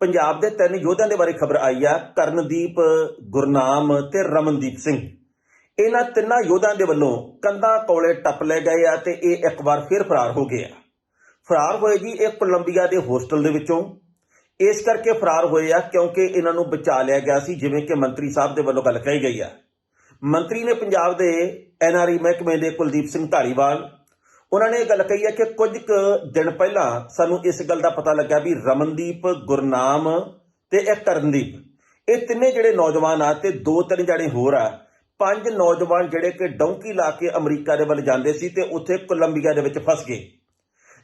ਪੰਜਾਬ ਦੇ ਤਿੰਨ ਯੋਧਿਆਂ ਦੇ ਬਾਰੇ ਖਬਰ ਆਈ ਆ, ਕਰਨਦੀਪ, ਗੁਰਨਾਮ ਤੇ ਰਮਨਦੀਪ ਸਿੰਘ। ਇਹਨਾਂ ਤਿੰਨਾਂ ਯੋਧਿਆਂ ਦੇ ਵੱਲੋਂ ਕੰਧਾਂ ਕੋਲੇ ਟੱਪ ਲਏ ਗਏ ਆ ਤੇ ਇਹ ਇੱਕ ਵਾਰ ਫਿਰ ਫਰਾਰ ਹੋ ਗਏ ਆ। ਫਰਾਰ ਹੋਏ ਜੀ ਇਹ ਕੋਲੰਬੀਆ ਦੇ ਹੋਸਟਲ ਦੇ ਵਿੱਚੋਂ। ਇਸ ਕਰਕੇ ਫਰਾਰ ਹੋਏ ਆ ਕਿਉਂਕਿ ਇਹਨਾਂ ਨੂੰ ਬਚਾ ਲਿਆ ਗਿਆ ਸੀ, ਜਿਵੇਂ ਕਿ ਮੰਤਰੀ ਸਾਹਿਬ ਦੇ ਵੱਲੋਂ ਗੱਲ ਕਹੀ ਗਈ ਆ। ਮੰਤਰੀ ਨੇ ਪੰਜਾਬ ਦੇ ਐਨਆਰਈ ਮਹਿਕਮੇ ਦੇ ਕੁਲਦੀਪ ਸਿੰਘ ਢਾਲੀਵਾਲ ਉਹਨਾਂ ਨੇ ਇਹ ਗੱਲ ਕਹੀ ਹੈ ਕਿ ਕੁਝ ਕੁ ਦਿਨ ਪਹਿਲਾਂ ਸਾਨੂੰ ਇਸ ਗੱਲ ਦਾ ਪਤਾ ਲੱਗਾ ਵੀ ਰਮਨਦੀਪ, ਗੁਰਨਾਮ ਤੇ ਇਹ ਕਰਨਦੀਪ ਇਹ ਤਿੰਨੇ ਜਿਹੜੇ ਨੌਜਵਾਨ ਆ ਤੇ ਦੋ ਤਿੰਨ ਜਣੇ ਹੋਰ ਆ। ਪੰਜ ਨੌਜਵਾਨ ਜਿਹੜੇ ਕਿ ਡੌਂਕੀ ਲਾ ਕੇ ਅਮਰੀਕਾ ਦੇ ਵੱਲ ਜਾਂਦੇ ਸੀ ਤੇ ਉੱਥੇ ਕੋਲੰਬੀਆ ਦੇ ਵਿੱਚ ਫਸ ਗਏ।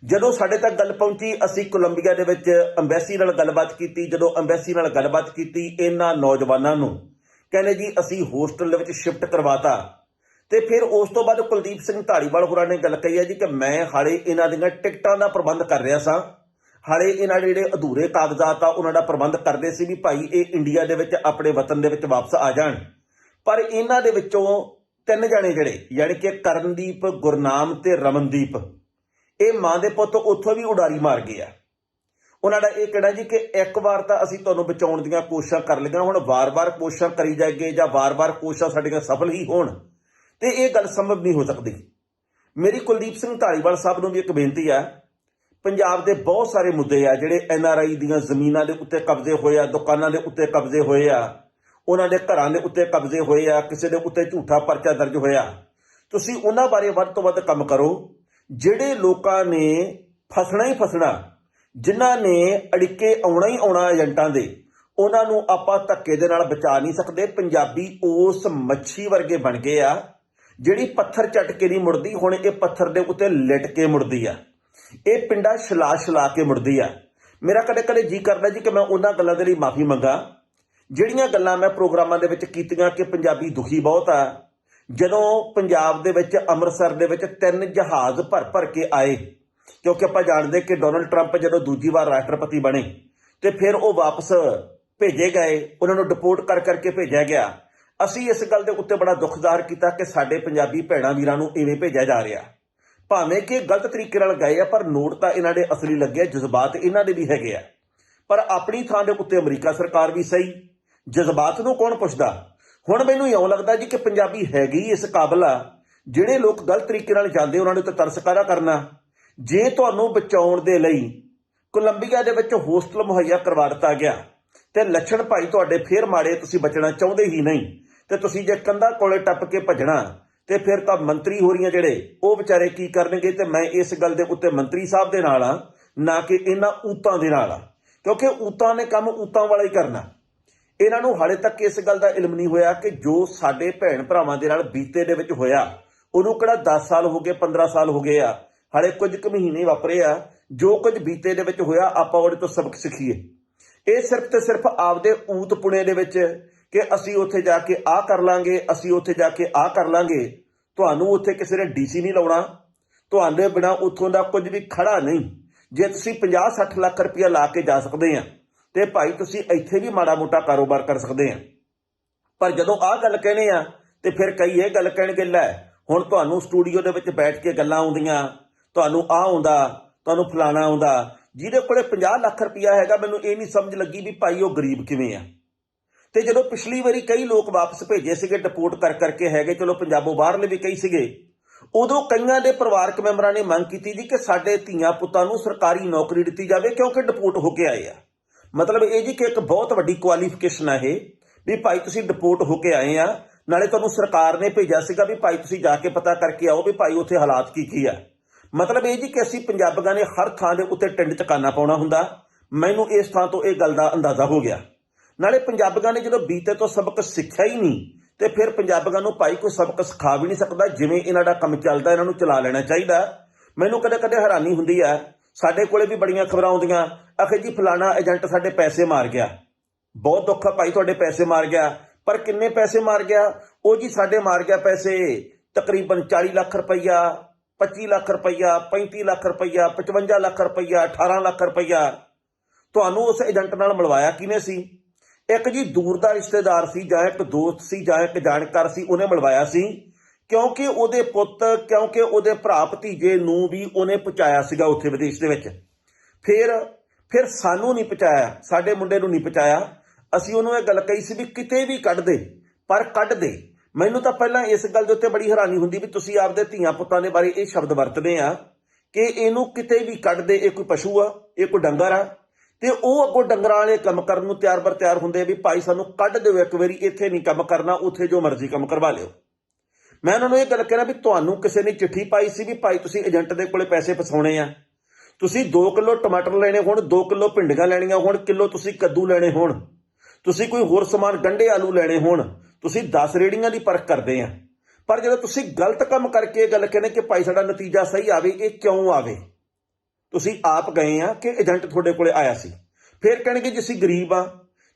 ਜਦੋਂ ਸਾਡੇ ਤੱਕ ਗੱਲ ਪਹੁੰਚੀ, ਅਸੀਂ ਕੋਲੰਬੀਆ ਦੇ ਵਿੱਚ ਅੰਬੈਸੀ ਨਾਲ ਗੱਲਬਾਤ ਕੀਤੀ। ਜਦੋਂ ਅੰਬੈਸੀ ਨਾਲ ਗੱਲਬਾਤ ਕੀਤੀ ਇਹਨਾਂ ਨੌਜਵਾਨਾਂ ਨੂੰ, ਕਹਿੰਦੇ ਜੀ, ਅਸੀਂ ਹੋਸਟਲ ਦੇ ਵਿੱਚ ਸ਼ਿਫਟ ਕਰਵਾਤਾ। ਤੇ ਫਿਰ ਉਸ ਤੋਂ ਬਾਅਦ ਕੁਲਦੀਪ ਸਿੰਘ ਢਾਲੀਵਾਲ ਹੋਰਾਂ ਨੇ ਗੱਲ ਕਹੀ ਹੈ ਜੀ ਕਿ ਮੈਂ ਹਾਲੇ ਇਹਨਾਂ ਦੀਆਂ ਟਿਕਟਾਂ ਦਾ ਪ੍ਰਬੰਧ ਕਰ ਰਿਹਾ ਸਾਂ। ਹਾਲੇ ਇਹਨਾਂ ਦੇ ਜਿਹੜੇ ਅਧੂਰੇ ਕਾਗਜ਼ਾਤ ਆ, ਉਹਨਾਂ ਦਾ ਪ੍ਰਬੰਧ ਕਰਦੇ ਸੀ ਵੀ ਭਾਈ ਇਹ ਇੰਡੀਆ ਦੇ ਵਿੱਚ ਆਪਣੇ ਵਤਨ ਦੇ ਵਿੱਚ ਵਾਪਸ ਆ ਜਾਣ। ਪਰ ਇਹਨਾਂ ਦੇ ਵਿੱਚੋਂ ਤਿੰਨ ਜਣੇ ਜਿਹੜੇ, ਯਾਨੀ ਕਿ ਕਰਨਦੀਪ, ਗੁਰਨਾਮ ਤੇ ਰਮਨਦੀਪ, ਇਹ ਮਾਂ ਦੇ ਪੁੱਤ ਉੱਥੋਂ ਵੀ ਉਡਾਰੀ ਮਾਰ ਗਏ ਆ। ਉਹਨਾਂ ਦਾ ਇਹ ਕਹਿਣਾ ਜੀ ਕਿ ਇੱਕ ਵਾਰ ਤਾਂ ਅਸੀਂ ਤੁਹਾਨੂੰ ਬਚਾਉਣ ਦੀਆਂ ਕੋਸ਼ਿਸ਼ਾਂ ਕਰ ਲਈਆਂ, ਹੁਣ ਵਾਰ-ਵਾਰ ਕੋਸ਼ਿਸ਼ਾਂ ਕਰੀ ਜਾਈਏ ਜਾਂ ਵਾਰ-ਵਾਰ ਕੋਸ਼ਿਸ਼ਾਂ ਸਾਡੀਆਂ ਸਫਲ ਹੀ ਹੋਣ। ਤੇ ਇਹ ਗੱਲ ਸੰਭਵ ਨਹੀਂ ਹੋ ਸਕਦੀ। ਮੇਰੀ ਕੁਲਦੀਪ ਸਿੰਘ ਢਾਲੀਵਾਲ ਸਾਹਿਬ ਨੂੰ ਵੀ ਇੱਕ ਬੇਨਤੀ ਆ, ਪੰਜਾਬ ਦੇ ਬਹੁਤ ਸਾਰੇ ਮੁੱਦੇ ਆ ਜਿਹੜੇ ਐਨ ਆਰ ਆਈ ਦੀਆਂ ਜ਼ਮੀਨਾਂ ਦੇ ਉੱਤੇ ਕਬਜ਼ੇ ਹੋਏ ਆ, ਦੁਕਾਨਾਂ ਦੇ ਉੱਤੇ ਕਬਜ਼ੇ ਹੋਏ ਆ, ਉਹਨਾਂ ਦੇ ਘਰਾਂ ਦੇ ਉੱਤੇ ਕਬਜ਼ੇ ਹੋਏ ਆ, ਕਿਸੇ ਦੇ ਉੱਤੇ ਝੂਠਾ ਪਰਚਾ ਦਰਜ ਹੋਇਆ। ਤੁਸੀਂ ਉਹਨਾਂ ਬਾਰੇ ਵੱਧ ਤੋਂ ਵੱਧ ਕੰਮ ਕਰੋ, ਜਿਹੜੇ ਲੋਕਾਂ ਨੇ ਫਸਣਾ ਹੀ ਫਸਣਾ, ਜਿਨ੍ਹਾਂ ਨੇ ਅੜਿੱਕੇ ਆਉਣਾ ਹੀ ਆਉਣਾ ਏਜੰਟਾਂ ਦੇ, ਉਹਨਾਂ ਨੂੰ ਆਪਾਂ ਧੱਕੇ ਦੇ ਨਾਲ ਬਚਾ ਨਹੀਂ ਸਕਦੇ। ਪੰਜਾਬੀ ਉਸ ਮੱਛੀ ਵਰਗੇ ਬਣ ਗਏ ਆ ਜਿਹੜੀ ਪੱਥਰ ਚੱਟ ਕੇ ਨਹੀਂ ਮੁੜਦੀ, ਹੁਣ ਇਹ ਪੱਥਰ ਦੇ ਉੱਤੇ ਲਿਟ ਕੇ ਮੁੜਦੀ ਆ। ਇਹ ਪਿੰਡਾ ਛਲਾ ਛਲਾ ਕੇ ਮੁੜਦੀ ਆ। ਮੇਰਾ ਕਦੇ ਕਦੇ ਜੀ ਕਰਦਾ ਜੀ ਕਿ ਮੈਂ ਉਹਨਾਂ ਗੱਲਾਂ ਦੇ ਲਈ ਮਾਫੀ ਮੰਗਾ, ਜਿਹੜੀਆਂ ਗੱਲਾਂ ਮੈਂ ਪ੍ਰੋਗਰਾਮਾਂ ਦੇ ਵਿੱਚ ਕੀਤੀਆਂ ਕਿ ਪੰਜਾਬੀ ਦੁਖੀ ਬਹੁਤ ਆ। ਜਦੋਂ ਪੰਜਾਬ ਦੇ ਵਿੱਚ, ਅੰਮ੍ਰਿਤਸਰ ਦੇ ਵਿੱਚ ਤਿੰਨ ਜਹਾਜ਼ ਭਰ ਭਰ ਕੇ ਆਏ, ਕਿਉਂਕਿ ਆਪਾਂ ਜਾਣਦੇ ਕਿ ਡੋਨਲਡ ਟਰੰਪ ਜਦੋਂ ਦੂਜੀ ਵਾਰ ਰਾਸ਼ਟਰਪਤੀ ਬਣੇ ਤੇ ਫਿਰ ਉਹ ਵਾਪਸ ਭੇਜੇ ਗਏ, ਉਹਨਾਂ ਨੂੰ ਡਿਪੋਰਟ ਕਰ ਕਰਕੇ ਭੇਜਿਆ ਗਿਆ। ਅਸੀਂ ਇਸ ਗੱਲ ਦੇ ਉੱਤੇ ਬੜਾ ਦੁੱਖ ਜ਼ਾਹਰ ਕੀਤਾ ਕਿ ਸਾਡੇ ਪੰਜਾਬੀ ਭੈਣਾਂ ਵੀਰਾਂ ਨੂੰ ਇਵੇਂ ਭੇਜਿਆ ਜਾ ਰਿਹਾ। ਭਾਵੇਂ ਕਿ ਗਲਤ ਤਰੀਕੇ ਨਾਲ ਗਏ ਆ, ਪਰ ਨੋਟ ਤਾਂ ਇਹਨਾਂ ਦੇ ਅਸਲੀ ਲੱਗੇ ਜਜ਼ਬਾਤ ਇਹਨਾਂ ਦੇ ਵੀ ਹੈਗੇ ਆ। ਪਰ ਆਪਣੀ ਥਾਂ ਦੇ ਉੱਤੇ ਅਮਰੀਕਾ ਸਰਕਾਰ ਵੀ ਸਹੀ। ਜਜ਼ਬਾਤ ਨੂੰ ਕੌਣ ਪੁੱਛਦਾ? ਹੁਣ ਮੈਨੂੰ ਇਉਂ ਲੱਗਦਾ ਜੀ ਕਿ ਪੰਜਾਬੀ ਹੈਗੀ ਇਸ ਕਾਬਲ ਆ, ਜਿਹੜੇ ਲੋਕ ਗਲਤ ਤਰੀਕੇ ਨਾਲ ਜਾਂਦੇ, ਉਹਨਾਂ ਨੂੰ ਤਾਂ ਤਰਸਕਾਰਾ ਕਰਨਾ। ਜੇ ਤੁਹਾਨੂੰ ਬਚਾਉਣ ਦੇ ਲਈ ਕੋਲੰਬੀਆ ਦੇ ਵਿੱਚ ਹੋਸਟਲ ਮੁਹੱਈਆ ਕਰਵਾ ਦਿੱਤਾ ਗਿਆ, ਤੇ ਲੱਛਣ ਭਾਈ ਤੁਹਾਡੇ ਫੇਰ ਮਾੜੇ ਤੁਸੀਂ ਬਚਣਾ ਚਾਹੁੰਦੇ ਹੀ ਨਹੀਂ। ਤੇ ਤੁਸੀਂ ਜੇ ਕੰਧਾ ਕੋਲੇ ਟੱਪ ਕੇ ਭੱਜਣਾ, ਤੇ ਫਿਰ ਤਾਂ ਮੰਤਰੀ ਹੋ ਰਹੀਆਂ ਜਿਹੜੇ, ਉਹ ਵਿਚਾਰੇ ਕੀ ਕਰਨਗੇ ਤੇ ਮੈਂ ਇਸ ਗੱਲ ਦੇ ਉੱਤੇ ਮੰਤਰੀ ਸਾਹਿਬ ਦੇ ਨਾਲ ਆ ਨਾ ਕਿ ਇਹਨਾਂ ਊਤਾਂ ਦੇ ਨਾਲ ਆ ਕਿਉਂਕਿ ਊਤਾਂ ਨੇ ਕੰਮ ਊਤਾਂ ਵਾਲਾ ਹੀ ਕਰਨਾ। ਇਹਨਾਂ ਨੂੰ ਹਾਲੇ ਤੱਕ ਇਸ ਗੱਲ ਦਾ ਇਲਮ ਨਹੀਂ ਹੋਇਆ ਕਿ ਜੋ ਸਾਡੇ ਭੈਣ ਭਰਾਵਾਂ ਦੇ ਨਾਲ ਬੀਤੇ ਦੇ ਵਿੱਚ ਹੋਇਆ, ਉਹਨੂੰ ਕਿਹੜਾ 10 ਸਾਲ ਹੋ ਗਏ 15 ਸਾਲ ਹੋ ਗਏ ਆ। ਹਾਲੇ ਕੁਝ ਕੁ ਮਹੀਨੇ ਵਾਪਰੇ ਆ, ਜੋ ਕੁਝ ਬੀਤੇ ਦੇ ਵਿੱਚ ਹੋਇਆ, ਆਪਾਂ ਉਹਦੇ ਤੋਂ ਸਬਕ ਸਿੱਖੀਏ। ਇਹ ਸਿਰਫ ਤੇ ਸਿਰਫ ਆਪਦੇ ਊਤ ਪੁਣੇ ਦੇ ਵਿੱਚ ਕਿ ਅਸੀਂ ਉੱਥੇ ਜਾ ਕੇ ਆਹ ਕਰ ਲਾਂਗੇ, ਅਸੀਂ ਉੱਥੇ ਜਾ ਕੇ ਆਹ ਕਰ ਲਾਂਗੇ। ਤੁਹਾਨੂੰ ਉੱਥੇ ਕਿਸੇ ਨੇ ਡੀਸੀ ਨਹੀਂ ਲਾਉਣਾ। ਤੁਹਾਡੇ ਬਿਨਾ ਉੱਥੋਂ ਦਾ ਕੁਝ ਵੀ ਖੜਾ ਨਹੀਂ। ਜੇ ਤੁਸੀਂ 50 60 ਲੱਖ ਰੁਪਇਆ ਲਾ ਕੇ ਜਾ ਸਕਦੇ ਆ, ਤੇ ਭਾਈ ਤੁਸੀਂ ਇੱਥੇ ਵੀ ਮਾੜਾ ਮੋਟਾ ਕਾਰੋਬਾਰ ਕਰ ਸਕਦੇ ਆ। ਪਰ ਜਦੋਂ ਆਹ ਗੱਲ ਕਹਿੰਦੇ ਆ, ਤੇ ਫਿਰ ਕਈ ਇਹ ਗੱਲ ਕਹਿਣਗੇ, ਲੈ, ਹੁਣ ਤੁਹਾਨੂੰ ਸਟੂਡੀਓ ਦੇ ਵਿੱਚ ਬੈਠ ਕੇ ਗੱਲਾਂ ਆਉਂਦੀਆਂ, ਤੁਹਾਨੂੰ ਆਹ ਆਉਂਦਾ, ਤੁਹਾਨੂੰ ਫਲਾਣਾ ਆਉਂਦਾ, ਜਿਹਦੇ ਕੋਲੇ 50 ਲੱਖ ਰੁਪਇਆ ਹੈਗਾ, ਮੈਨੂੰ ਇਹ ਨਹੀਂ ਸਮਝ ਲੱਗੀ ਵੀ ਭਾਈ ਉਹ ਗਰੀਬ ਕਿਵੇਂ ਆ। ਤੇ ਜਦੋਂ ਪਿਛਲੀ ਵਾਰੀ ਕਈ ਲੋਕ ਵਾਪਸ ਭੇਜੇ ਸੀਗੇ ਡਿਪੋਰਟ ਕਰ ਕਰਕੇ ਹੈਗੇ, ਚਲੋ ਪੰਜਾਬੋਂ ਬਾਹਰਲੇ ਵੀ ਕਈ ਸੀਗੇ, ਉਦੋਂ ਕਈਆਂ ਦੇ ਪਰਿਵਾਰਕ ਮੈਂਬਰਾਂ ਨੇ ਮੰਗ ਕੀਤੀ ਜੀ ਕਿ ਸਾਡੇ ਧੀਆਂ ਪੁੱਤਾਂ ਨੂੰ ਸਰਕਾਰੀ ਨੌਕਰੀ ਦਿੱਤੀ ਜਾਵੇ, ਕਿਉਂਕਿ ਡਿਪੋਰਟ ਹੋ ਕੇ ਆਏ ਆ। ਮਤਲਬ ਇਹ ਜੀ ਕਿ ਇੱਕ ਬਹੁਤ ਵੱਡੀ ਕੁਆਲੀਫਿਕੇਸ਼ਨ ਆ ਇਹ, ਵੀ ਭਾਈ ਤੁਸੀਂ ਡਿਪੋਰਟ ਹੋ ਕੇ ਆਏ ਆ, ਨਾਲੇ ਤੁਹਾਨੂੰ ਸਰਕਾਰ ਨੇ ਭੇਜਿਆ ਸੀਗਾ ਵੀ ਭਾਈ ਤੁਸੀਂ ਜਾ ਕੇ ਪਤਾ ਕਰਕੇ ਆਓ ਵੀ ਭਾਈ ਉੱਥੇ ਹਾਲਾਤ ਕੀ ਕੀ ਆ। ਮਤਲਬ ਇਹ ਜੀ ਕਿ ਅਸੀਂ ਪੰਜਾਬੀਆਂ ਨੇ ਹਰ ਥਾਂ ਦੇ ਉੱਤੇ ਟਿੰਡ ਚਕਾਨਾ ਪਾਉਣਾ ਹੁੰਦਾ, ਮੈਨੂੰ ਇਸ ਥਾਂ ਤੋਂ ਇਹ ਗੱਲ ਦਾ ਅੰਦਾਜ਼ਾ ਹੋ ਗਿਆ। ਨਾਲੇ ਪੰਜਾਬੀਆਂ ਨੇ ਜਦੋਂ ਬੀਤੇ ਤੋਂ ਸਬਕ ਸਿੱਖਿਆ ਹੀ ਨਹੀਂ, ਤੇ ਫਿਰ ਪੰਜਾਬੀਆਂ ਨੂੰ ਭਾਈ ਕੋਈ ਸਬਕ ਸਿਖਾ ਵੀ ਨਹੀਂ ਸਕਦਾ, ਜਿਵੇਂ ਇਹਨਾਂ ਦਾ ਕੰਮ ਚੱਲਦਾ, ਇਹਨਾਂ ਨੂੰ ਚਲਾ ਲੈਣਾ ਚਾਹੀਦਾ। ਮੈਨੂੰ ਕਦੇ ਕਦੇ ਹੈਰਾਨੀ ਹੁੰਦੀ ਹੈ ਸਾਡੇ ਕੋਲੇ ਵੀ ਬੜੀਆਂ ਖਬਰਾਂ ਆਉਂਦੀਆਂ, ਆਖੇ ਜੀ ਫਲਾਣਾ ਏਜੰਟ ਸਾਡੇ ਪੈਸੇ ਮਾਰ ਗਿਆ। ਬਹੁਤ ਦੁੱਖ ਆ ਭਾਈ, ਤੁਹਾਡੇ ਪੈਸੇ ਮਾਰ ਗਿਆ। ਪਰ ਕਿੰਨੇ ਪੈਸੇ ਮਾਰ ਗਿਆ? ਉਹ ਜੀ ਸਾਡੇ ਮਾਰ ਗਿਆ ਪੈਸੇ, ਤਕਰੀਬਨ 40 ਲੱਖ ਰੁਪਈਆ 25 ਲੱਖ ਰੁਪਈਆ 35 ਲੱਖ ਰੁਪਈਆ 55 ਲੱਖ ਰੁਪਈਆ 18 ਲੱਖ ਰੁਪਈਆ। ਤੁਹਾਨੂੰ ਉਸ ਏਜੰਟ ਨਾਲ ਮਿਲਵਾਇਆ ਕਿਨੇ ਸੀ? ਇੱਕ ਜੀ ਦੂਰ ਦਾ ਰਿਸ਼ਤੇਦਾਰ ਸੀ, ਜਾਂ ਇੱਕ ਦੋਸਤ ਸੀ, ਜਾਂ ਇੱਕ ਜਾਣਕਾਰ ਸੀ, ਉਹਨੇ ਮਿਲਵਾਇਆ ਸੀ। ਕਿਉਂਕਿ ਉਹਦੇ ਪੁੱਤ, ਕਿਉਂਕਿ ਉਹਦੇ ਭਰਾ ਭਤੀਜੇ ਨੂੰ ਵੀ ਉਹਨੇ ਪਹੁੰਚਾਇਆ ਸੀਗਾ ਉੱਥੇ ਵਿਦੇਸ਼ ਦੇ ਵਿੱਚ। ਫਿਰ ਫਿਰ ਸਾਨੂੰ ਨਹੀਂ ਪਹੁੰਚਾਇਆ, ਸਾਡੇ ਮੁੰਡੇ ਨੂੰ ਨਹੀਂ ਪਹੁੰਚਾਇਆ। ਅਸੀਂ ਉਹਨੂੰ ਇਹ ਗੱਲ ਕਹੀ ਸੀ ਵੀ ਕਿਤੇ ਵੀ ਕੱਢ ਦੇ, ਪਰ ਕੱਢ ਦੇ। ਮੈਨੂੰ ਤਾਂ ਪਹਿਲਾਂ ਇਸ ਗੱਲ ਦੇ ਉੱਤੇ ਬੜੀ ਹੈਰਾਨੀ ਹੁੰਦੀ ਵੀ ਤੁਸੀਂ ਆਪਦੇ ਧੀਆਂ ਪੁੱਤਾਂ ਦੇ ਬਾਰੇ ਇਹ ਸ਼ਬਦ ਵਰਤਦੇ ਆ ਕਿ ਇਹਨੂੰ ਕਿਤੇ ਵੀ ਕੱਢ ਦੇ, ਇਹ ਕੋਈ ਪਸ਼ੂ ਆ, ਇਹ ਕੋਈ ਡੰਗਰ ਆ। ਤੇ ਉਹ ਅੱਗੋਂ ਡੰਗਰਾਂ ਵਾਲੇ ਕੰਮ ਕਰਨ ਨੂੰ ਤਿਆਰ ਬਰ ਤਿਆਰ ਹੁੰਦੇ ਆ ਵੀ ਭਾਈ ਸਾਨੂੰ ਕੱਢ ਦਿਓ ਇੱਕ ਵਾਰੀ, ਇੱਥੇ ਨਹੀਂ ਕੰਮ ਕਰਨਾ, ਉੱਥੇ ਜੋ ਮਰਜ਼ੀ ਕੰਮ ਕਰਵਾ ਲਿਓ। ਮੈਂ ਉਹਨਾਂ ਨੂੰ ਇਹ ਗੱਲ ਕਹਿਣਾ ਵੀ ਤੁਹਾਨੂੰ ਕਿਸੇ ਨੇ ਚਿੱਠੀ ਪਾਈ ਸੀ ਵੀ ਭਾਈ ਤੁਸੀਂ ਏਜੰਟ ਦੇ ਕੋਲੇ ਪੈਸੇ ਫਸਾਉਣੇ ਆ। ਤੁਸੀਂ 2 ਕਿਲੋ ਟਮਾਟਰ ਲੈਣੇ ਹੋਣ 2 ਕਿਲੋ ਭਿੰਡੀਆਂ ਲੈਣੀਆਂ ਹੋਣ, ਕਿਲੋ ਤੁਸੀਂ ਕੱਦੂ ਲੈਣੇ ਹੋਣ, ਤੁਸੀਂ ਕੋਈ ਹੋਰ ਸਮਾਨ ਗੰਢੇ ਆਲੂ ਲੈਣੇ ਹੋਣ, ਤੁਸੀਂ 10 ਰੇੜੀਆਂ ਦੀ ਪਰਖ ਕਰਦੇ ਆ। ਪਰ ਜਦੋਂ ਤੁਸੀਂ ਗਲਤ ਕੰਮ ਕਰਕੇ ਇਹ ਗੱਲ ਕਹਿੰਦੇ ਕਿ ਭਾਈ ਸਾਡਾ ਨਤੀਜਾ ਸਹੀ ਆਵੇ, ਇਹ ਕਿਉਂ ਆਵੇ? ਤੁਸੀਂ ਆਪ ਗਏ ਆ ਕਿ ਏਜੰਟ ਤੁਹਾਡੇ ਕੋਲੇ ਆਇਆ ਸੀ। ਫਿਰ ਕਹਿਣਗੇ ਜੇ, ਅਸੀਂ ਗਰੀਬ ਆ।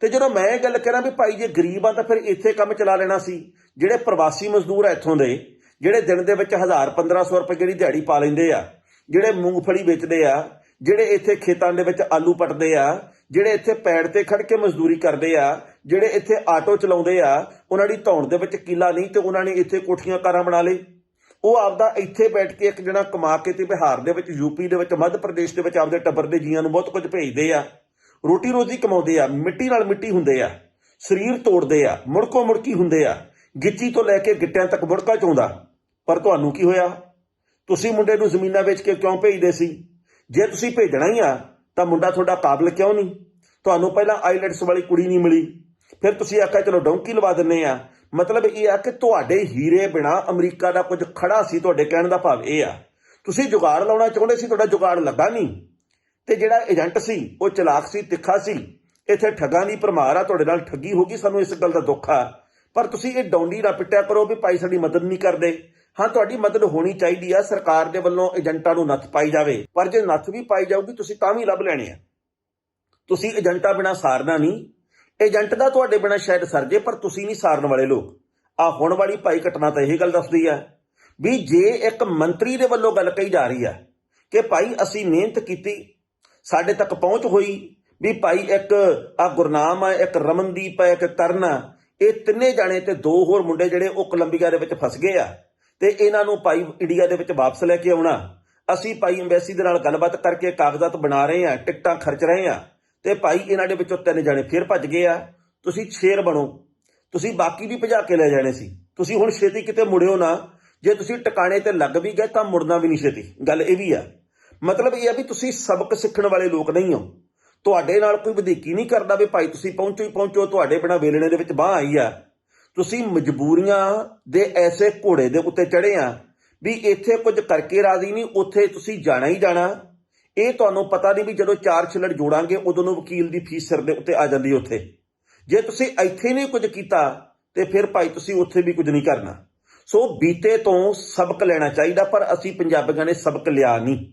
ਤੇ ਜਦੋਂ ਮੈਂ ਇਹ ਗੱਲ ਕਰਾਂ ਵੀ ਭਾਈ ਜੇ ਗਰੀਬ ਆ ਤਾਂ ਫਿਰ ਇੱਥੇ ਕੰਮ ਚਲਾ ਲੈਣਾ ਸੀ। ਜਿਹੜੇ ਪ੍ਰਵਾਸੀ ਮਜ਼ਦੂਰ ਆ ਇੱਥੋਂ ਦੇ, ਜਿਹੜੇ ਦਿਨ ਦੇ ਵਿੱਚ 1000 1500 ਰੁਪਏ ਜਿਹੜੀ ਦਿਹਾੜੀ ਪਾ ਲੈਂਦੇ ਆ, ਜਿਹੜੇ ਮੂੰਗਫਲੀ ਵੇਚਦੇ ਆ, ਜਿਹੜੇ ਇੱਥੇ ਖੇਤਾਂ ਦੇ ਵਿੱਚ ਆਲੂ ਪੱਟਦੇ ਆ, ਜਿਹੜੇ ਇੱਥੇ ਪੈੜ ਤੇ ਖੜ ਕੇ ਮਜ਼ਦੂਰੀ ਕਰਦੇ ਆ, ਜਿਹੜੇ ਇੱਥੇ ਆਟੋ ਚਲਾਉਂਦੇ ਆ, ਉਹਨਾਂ ਦੀ ਧੌਣ ਦੇ ਵਿੱਚ ਕਿਲਾ ਨਹੀਂ ਤੇ ਉਹਨਾਂ ਨੇ ਇੱਥੇ ਕੋਠੀਆਂ ਕਾਰਾਂ ਬਣਾ ਲਈ ਉਹ ਆਪਦਾ ਇੱਥੇ ਬੈਠ ਕੇ ਇੱਕ ਜਣਾ ਕਮਾ ਕੇ ਤੇ ਬਿਹਾਰ ਦੇ ਵਿੱਚ ਯੂਪੀ ਦੇ ਵਿੱਚ, ਮੱਧ ਪ੍ਰਦੇਸ਼ ਦੇ ਵਿੱਚ ਆਪਦੇ ਟੱਬਰ ਦੇ ਜੀਆਂ ਨੂੰ ਬਹੁਤ ਕੁਝ ਭੇਜਦੇ ਆ। ਰੋਟੀ ਰੋਜ਼ੀ ਕਮਾਉਂਦੇ ਆ, ਮਿੱਟੀ ਨਾਲ ਮਿੱਟੀ ਹੁੰਦੇ ਆ, ਸਰੀਰ ਤੋੜਦੇ ਆ, ਮੁੜਕੋ ਮੁੜਕੀ ਹੁੰਦੇ ਆ, ਗਿੱਚੀ ਤੋਂ ਲੈ ਕੇ ਗਿੱਟਿਆਂ ਤੱਕ ਮੁੜਕਾ ਚਾਉਂਦਾ ਪਰ ਤੁਹਾਨੂੰ ਕੀ ਹੋਇਆ? ਤੁਸੀਂ ਮੁੰਡੇ ਨੂੰ ਜ਼ਮੀਨਾਂ ਵੇਚ ਕੇ ਕਿਉਂ ਭੇਜਦੇ ਸੀ? ਜੇ ਤੁਸੀਂ ਭੇਜਣਾ ਹੀ ਆ, ਤਾਂ ਮੁੰਡਾ ਤੁਹਾਡਾ ਕਾਬਲ ਕਿਉਂ ਨਹੀਂ? ਤੁਹਾਨੂੰ ਪਹਿਲਾਂ ਆਈਲੈਟਸ ਵਾਲੀ ਕੁੜੀ ਨਹੀਂ ਮਿਲੀ। ਫਿਰ ਤੁਸੀਂ ਆਖਿਆ, ਚਲੋ ਡੌਂਕੀ ਲਵਾ ਦਿੰਨੇ ਆ। ਮਤਲਬ ਇਹ ਆ ਕਿ ਤੁਹਾਡੇ ਹੀਰੇ ਬਿਨਾ ਅਮਰੀਕਾ ਦਾ ਕੁਝ ਖੜਾ ਸੀ, ਤੁਹਾਡੇ ਕਹਿਣ ਦਾ ਭਾਵ ਇਹ ਆ। ਤੁਸੀਂ ਜੁਗਾੜ ਲਾਉਣਾ ਚਾਹੁੰਦੇ ਸੀ, ਤੁਹਾਡਾ ਜੁਗਾੜ ਲੱਗਾ ਨਹੀਂ। ਤੇ ਜਿਹੜਾ ਏਜੰਟ ਸੀ, ਉਹ ਚਲਾਕ ਸੀ, ਤਿੱਖਾ ਸੀ। ਇੱਥੇ ਠੱਗਾਂ ਦੀ ਭਰਮਾਰ ਆ, ਤੁਹਾਡੇ ਨਾਲ ਠੱਗੀ ਹੋ ਗਈ, ਸਾਨੂੰ ਇਸ ਗੱਲ ਦਾ ਦੁੱਖ ਆ। ਪਰ ਤੁਸੀਂ ਇਹ ਡੌਂਡੀ ਨਾ ਪਿੱਟਿਆ ਕਰੋ ਵੀ ਭਾਈ ਸਾਡੀ ਮਦਦ ਨਹੀਂ ਕਰਦੇ। ਹਾਂ, ਤੁਹਾਡੀ ਮਦਦ ਹੋਣੀ ਚਾਹੀਦੀ ਆ, ਸਰਕਾਰ ਦੇ ਵੱਲੋਂ ਏਜੰਟਾਂ ਨੂੰ ਨੱਥ ਪਾਈ ਜਾਵੇ। ਪਰ ਜੇ ਨੱਥ ਵੀ ਪਾਈ ਜਾਊਗੀ, ਤੁਸੀਂ ਤਾਂ ਵੀ ਲੱਭ ਲੈਣੇ ਆ। ਤੁਸੀਂ ਏਜੰਟਾਂ ਬਿਨਾ ਸਾਰਨਾ ਨਹੀਂ। ਏਜੰਟ ਦਾ ਤੁਹਾਡੇ ਬਿਨਾ ਸ਼ਾਇਦ ਸਰਜੇ ਪਰ ਤੁਸੀਂ ਨਹੀਂ ਸਾਰਨ ਵਾਲੇ ਲੋਕ। ਆ ਹੁਣ ਵਾਲੀ ਭਾਈ ਘਟਨਾ ਤਾਂ ਇਹ ਗੱਲ ਦੱਸਦੀ ਆ ਵੀ ਜੇ ਇੱਕ ਮੰਤਰੀ ਦੇ ਵੱਲੋਂ ਗੱਲ ਕਹੀ ਜਾ ਰਹੀ ਆ ਕਿ ਭਾਈ ਅਸੀਂ ਮਿਹਨਤ ਕੀਤੀ, ਸਾਡੇ ਤੱਕ ਪਹੁੰਚ ਹੋਈ ਵੀ ਭਾਈ ਇੱਕ ਆ ਗੁਰਨਾਮ ਹੈ ਇੱਕ ਰਮਨਦੀਪ ਹੈ ਇੱਕ ਕਰਨ ਆ, ਇਹ ਤਿੰਨੇ ਜਾਣੇ ਤੇ ਦੋ ਹੋਰ ਮੁੰਡੇ ਜਿਹੜੇ ਉਹ ਕੋਲੰਬੀਆ ਦੇ ਵਿੱਚ ਫਸ ਗਏ ਆ ਤੇ ਇਹਨਾਂ ਨੂੰ ਭਾਈ ਇੰਡੀਆ ਦੇ ਵਿੱਚ ਵਾਪਸ ਲੈ ਕੇ ਆਉਣਾ। ਅਸੀਂ ਭਾਈ ਐਮਬੈਸੀ ਦੇ ਨਾਲ ਗੱਲਬਾਤ ਕਰਕੇ ਕਾਗਜ਼ਾਤ ਬਣਾ ਰਹੇ ਆ, ਟਿਕਟਾਂ ਖਰਚ ਰਹੇ ਆ। ਤੇ ਭਾਈ ਇਹਨਾਂ ਦੇ ਵਿੱਚੋਂ ਤਿੰਨ ਜਾਣੇ ਫਿਰ ਭੱਜ ਗਏ ਆ। ਤੁਸੀਂ ਸ਼ੇਰ ਬਣੋ। ਤੁਸੀਂ ਬਾਕੀ ਵੀ ਭਜਾ ਕੇ ਲੈ ਜਾਣੇ ਸੀ। ਤੁਸੀਂ ਹੁਣ ਛੇਤੀ ਕਿਤੇ ਮੁੜਿਓ ਨਾ। ਜੇ ਤੁਸੀਂ ਟਿਕਾਣੇ ਤੇ ਲੱਗ ਵੀ ਗਏ ਤਾਂ ਮੁੜਨਾ ਵੀ ਨਹੀਂ ਛੇਤੀ। ਗੱਲ ਇਹ ਵੀ ਆ। ਮਤਲਬ ਇਹ ਆ ਵੀ ਤੁਸੀਂ ਸਬਕ ਸਿੱਖਣ ਵਾਲੇ ਲੋਕ ਨਹੀਂ ਹੋ। ਤੁਹਾਡੇ ਨਾਲ ਕੋਈ ਵਧੀਕੀ ਨਹੀਂ ਕਰਦਾ ਵੀ ਭਾਈ ਤੁਸੀਂ ਪਹੁੰਚੋ ਹੀ ਪਹੁੰਚੋ, ਤੁਹਾਡੇ ਬਿਨਾ ਵੇਲਣੇ ਦੇ ਵਿੱਚ ਬਾਹ ਆਈ ਆ। ਤੁਸੀਂ ਮਜਬੂਰੀਆਂ ਦੇ ਐਸੇ ਘੋੜੇ ਦੇ ਉੱਤੇ ਚੜ੍ਹੇ ਆ ਵੀ ਇੱਥੇ ਕੁਝ ਕਰਕੇ ਰਾਜ਼ੀ ਨਹੀਂ, ਉੱਥੇ ਤੁਸੀਂ ਜਾਣਾ ਹੀ ਜਾਣਾ। ਇਹ ਤੁਹਾਨੂੰ ਪਤਾ ਨਹੀਂ ਵੀ ਜਦੋਂ ਚਾਰ ਛਿਲੜ ਜੋੜਾਂਗੇ, ਉਦੋਂ ਨੂੰ ਵਕੀਲ ਦੀ ਫੀਸ ਸਿਰ ਦੇ ਉੱਤੇ ਆ ਜਾਂਦੀ ਉੱਥੇ। ਜੇ ਤੁਸੀਂ ਇੱਥੇ ਨਹੀਂ ਕੁਝ ਕੀਤਾ, ਤੇ ਫਿਰ ਭਾਈ ਤੁਸੀਂ ਉੱਥੇ ਵੀ ਕੁਝ ਨਹੀਂ ਕਰਨਾ। ਸੋ ਬੀਤੇ ਤੋਂ ਸਬਕ ਲੈਣਾ ਚਾਹੀਦਾ, ਪਰ ਅਸੀਂ ਪੰਜਾਬੀਆਂ ਨੇ ਸਬਕ ਲਿਆ ਨਹੀਂ।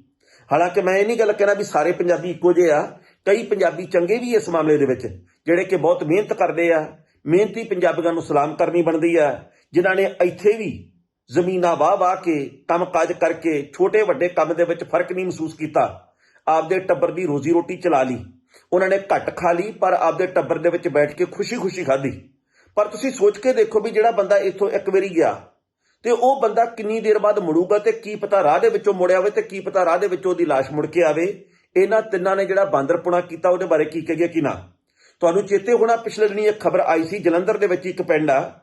ਹਾਲਾਂਕਿ ਮੈਂ ਇਹ ਨਹੀਂ ਗੱਲ ਕਹਿਣਾ ਵੀ ਸਾਰੇ ਪੰਜਾਬੀ ਇੱਕੋ ਜਿਹੇ ਆ, ਕਈ ਪੰਜਾਬੀ ਚੰਗੇ ਵੀ ਇਸ ਮਾਮਲੇ ਦੇ ਵਿੱਚ, ਜਿਹੜੇ ਕਿ ਬਹੁਤ ਮਿਹਨਤ ਕਰਦੇ ਆ, ਮਿਹਨਤੀ ਪੰਜਾਬੀਆਂ ਨੂੰ ਸਲਾਮ ਕਰਨੀ ਬਣਦੀ ਆ, ਜਿਨ੍ਹਾਂ ਨੇ ਇੱਥੇ ਵੀ ਜ਼ਮੀਨਾਂ ਵਾਹ ਵਾਹ ਕੇ, ਕੰਮਕਾਜ ਕਰਕੇ ਛੋਟੇ ਵੱਡੇ ਕੰਮ ਦੇ ਵਿੱਚ ਫ਼ਰਕ ਨਹੀਂ ਮਹਿਸੂਸ ਕੀਤਾ। ਆਪਦੇ ਟੱਬਰ ਦੀ ਰੋਜ਼ੀ ਰੋਟੀ ਚਲਾ ਲਈ। ਉਹਨਾਂ ਨੇ ਘੱਟ ਖਾ ਲਈ, ਪਰ ਆਪਦੇ ਟੱਬਰ ਦੇ ਵਿੱਚ ਬੈਠ ਕੇ ਖੁਸ਼ੀ-ਖੁਸ਼ੀ ਖਾਧੀ। ਪਰ ਤੁਸੀਂ ਸੋਚ ਕੇ ਦੇਖੋ ਵੀ ਜਿਹੜਾ ਬੰਦਾ ਇੱਥੋਂ ਇੱਕ ਵਾਰੀ ਗਿਆ ਤੇ ਉਹ ਬੰਦਾ ਕਿੰਨੀ ਦੇਰ ਬਾਅਦ ਮੁੜੂਗਾ ਤੇ ਕੀ ਪਤਾ ਰਾਹ ਦੇ ਵਿੱਚੋਂ ਮੁੜਿਆ ਹੋਵੇ ਤੇ ਕੀ ਪਤਾ ਰਾਹ ਦੇ ਵਿੱਚੋਂ ਉਹਦੀ ਲਾਸ਼ ਮੁੜ ਕੇ ਆਵੇ। ਇਹਨਾਂ ਤਿੰਨਾਂ ਨੇ ਜਿਹੜਾ ਬਾਂਦਰਪੁਣਾ ਕੀਤਾ ਉਹਦੇ ਬਾਰੇ ਕੀ ਕਹੀਏ ਕਿ ਨਾ? ਤੁਹਾਨੂੰ ਚੇਤੇ ਹੋਣਾ, ਪਿਛਲੇ ਦਿਨੀ ਇੱਕ ਖਬਰ ਆਈ ਸੀ, ਜਲੰਧਰ ਦੇ ਵਿੱਚ ਇੱਕ ਪਿੰਡ ਆ।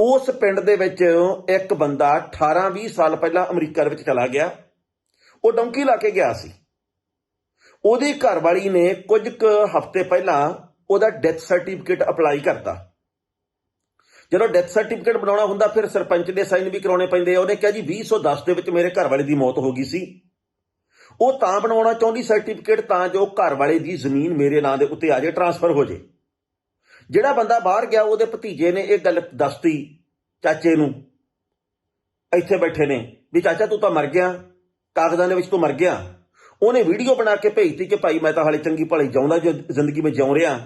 ਉਸ ਪਿੰਡ ਦੇ ਵਿੱਚ ਇੱਕ ਬੰਦਾ 18-20 ਸਾਲ ਪਹਿਲਾਂ ਅਮਰੀਕਾ ਦੇ ਵਿੱਚ ਚਲਾ ਗਿਆ। ਉਹ ਡੌਂਕੀ ਲਾ ਕੇ ਗਿਆ ਸੀ। ਉਹਦੀ ਘਰਵਾਲੀ ਨੇ ਕੁਝ ਕੁ ਹਫ਼ਤੇ ਪਹਿਲਾਂ ਉਹਦਾ ਡੈਥ ਸਰਟੀਫਿਕੇਟ ਅਪਲਾਈ ਕਰਤਾ। ਜਦੋਂ ਡੈਥ ਸਰਟੀਫਿਕੇਟ ਬਣਾਉਣਾ ਹੁੰਦਾ, ਫਿਰ ਸਰਪੰਚ ਦੇ ਸਾਈਨ ਵੀ ਕਰਾਉਣੇ ਪੈਂਦੇ ਆ। ਉਹਨੇ ਕਿਹਾ ਜੀ 2010 ਦੇ ਵਿੱਚ ਮੇਰੇ ਘਰਵਾਲੇ ਦੀ ਮੌਤ ਹੋ ਗਈ ਸੀ। ਉਹ ਤਾਂ ਬਣਾਉਣਾ ਚਾਹੁੰਦੀ ਸਰਟੀਫਿਕੇਟ ਤਾਂ ਜੋ ਘਰਵਾਲੇ ਦੀ ਜ਼ਮੀਨ ਮੇਰੇ ਨਾਂ ਦੇ ਉੱਤੇ ਆ ਜਾਏ ਟਰਾਂਸਫਰ ਹੋ ਜਾਏ। ਜਿਹੜਾ ਬੰਦਾ ਬਾਹਰ ਗਿਆ, ਉਹਦੇ ਭਤੀਜੇ ਨੇ ਇਹ ਗੱਲ ਦੱਸਤੀ ਚਾਚੇ ਨੂੰ। ਇੱਥੇ ਬੈਠੇ ਨੇ ਵੀ, ਚਾਚਾ ਤੂੰ ਤਾਂ ਮਰ ਗਿਆ, ਕਾਗਜ਼ਾਂ ਦੇ ਵਿੱਚ ਤੂੰ ਮਰ ਗਿਆ। ਉਹਨੇ ਵੀਡੀਓ ਬਣਾ ਕੇ ਭੇਜਤੀ ਕਿ ਭਾਈ ਮੈਂ ਤਾਂ ਹਾਲੇ ਚੰਗੀ ਭਲੀ ਜਿਉਂਦਾ ਜੋ, ਜ਼ਿੰਦਗੀ ਵਿੱਚ ਜਿਉਂ ਰਿਹਾ।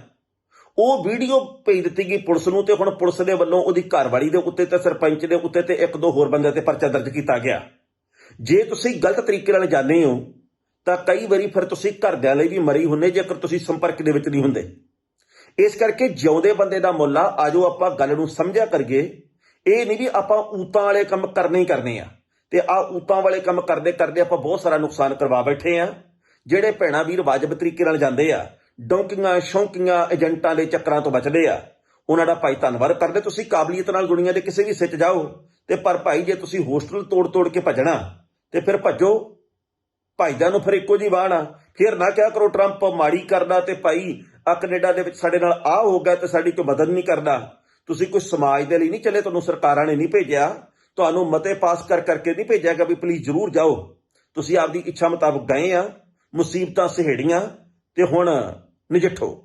ਉਹ ਵੀਡੀਓ ਭੇਜ ਦਿੱਤੀ ਗਈ ਪੁਲਿਸ ਨੂੰ ਤੇ ਹੁਣ ਪੁਲਿਸ ਦੇ ਵੱਲੋਂ ਉਹਦੀ ਘਰਵਾਲੀ ਦੇ ਉੱਤੇ ਤੇ ਸਰਪੰਚ ਦੇ ਉੱਤੇ ਤੇ ਇੱਕ ਦੋ ਹੋਰ ਬੰਦੇ ਤੇ ਪਰਚਾ ਦਰਜ ਕੀਤਾ ਗਿਆ। ਜੇ ਤੁਸੀਂ ਗਲਤ ਤਰੀਕੇ ਨਾਲ ਜਾਂਦੇ ਹੋ, ਤਾਂ ਕਈ ਵਾਰੀ ਫਿਰ ਤੁਸੀਂ ਘਰਦਿਆਂ ਲਈ ਵੀ ਮਰੀ ਹੁੰਨੇ ਜੇਕਰ ਤੁਸੀਂ ਸੰਪਰਕ ਦੇ ਵਿੱਚ ਨਹੀਂ ਹੁੰਦੇ। ਇਸ ਕਰਕੇ ਜਿਉਂਦੇ ਬੰਦੇ ਦਾ ਮੁੱਲ ਆ, ਆਜੋ ਆਪਾਂ ਗੱਲ ਨੂੰ ਸਮਝਿਆ ਕਰੀਏ। ਇਹ ਨਹੀਂ ਵੀ ਆਪਾਂ ਊਤਾਂ ਵਾਲੇ ਕੰਮ ਕਰਨੇ ਹੀ ਕਰਨੇ ਆ। ਤੇ ਆ ਊਤਾਂ ਵਾਲੇ ਕੰਮ ਕਰਦੇ ਕਰਦੇ ਆਪਾਂ ਬਹੁਤ ਸਾਰਾ ਨੁਕਸਾਨ ਕਰਵਾ ਬੈਠੇ ਆ। ਜਿਹੜੇ ਭੈਣਾ ਵੀਰ ਵਾਜਬ ਤਰੀਕੇ ਨਾਲ ਜਾਂਦੇ ਆ, ਡੌਂਕੀਆਂ, ਸ਼ੌਂਕੀਆਂ ਏਜੰਟਾਂ ਦੇ ਚੱਕਰਾਂ ਤੋਂ ਬਚਦੇ ਆ। ਉਹਨਾਂ ਦਾ ਭਾਈ ਧੰਨਵਾਦ ਕਰਦੇ, ਤੁਸੀਂ ਕਾਬਲੀਅਤ ਨਾਲ ਦੁਨੀਆ ਦੇ ਕਿਸੇ ਵੀ ਹਿੱਸੇ 'ਚ ਜਾਓ ਤੇ ਪਰ ਭਾਈ ਜੇ ਤੁਸੀਂ ਹੋਸਟਲ ਤੋੜ ਤੋੜ ਕੇ ਭੱਜਣਾ, ਤੇ ਫਿਰ ਭੱਜੋ। ਭਾਈਜਾਨ ਨੂੰ ਫਿਰ ਇੱਕੋ ਜੀ ਬਾਣ ਆ ਫਿਰ ਨਾ ਕਿਹਾ ਕਰੋ ਟਰੰਪ ਮਾੜੀ ਕਰਦਾ ਤੇ ਭਾਈ ਆ ਕੈਨੇਡਾ ਦੇ ਵਿੱਚ ਸਾਡੇ ਨਾਲ ਆ ਹੋ ਗਿਆ ਤੇ ਸਾਡੀ ਕੋਈ ਮਦਦ ਨਹੀਂ ਕਰਦਾ। ਤੁਸੀਂ ਕੋਈ ਸਮਾਜ ਦੇ ਲਈ ਨਹੀਂ ਚੱਲੇ, ਤੁਹਾਨੂੰ ਸਰਕਾਰਾਂ ਨੇ ਨਹੀਂ ਭੇਜਿਆ। ਤੁਹਾਨੂੰ ਮਤੇ ਪਾਸ ਕਰ ਕਰਕੇ ਨਹੀਂ ਭੇਜਿਆਗਾ ਵੀ ਪਲੀਜ਼ ਜ਼ਰੂਰ ਜਾਓ। ਤੁਸੀਂ ਆਪਦੀ ਇੱਛਾ ਮੁਤਾਬਕ ਗਏ ਆ, ਮੁਸੀਬਤਾਂ ਸਹੇੜੀਆਂ ਤੇ ਹੁਣ ਨਜਿੱਠੋ।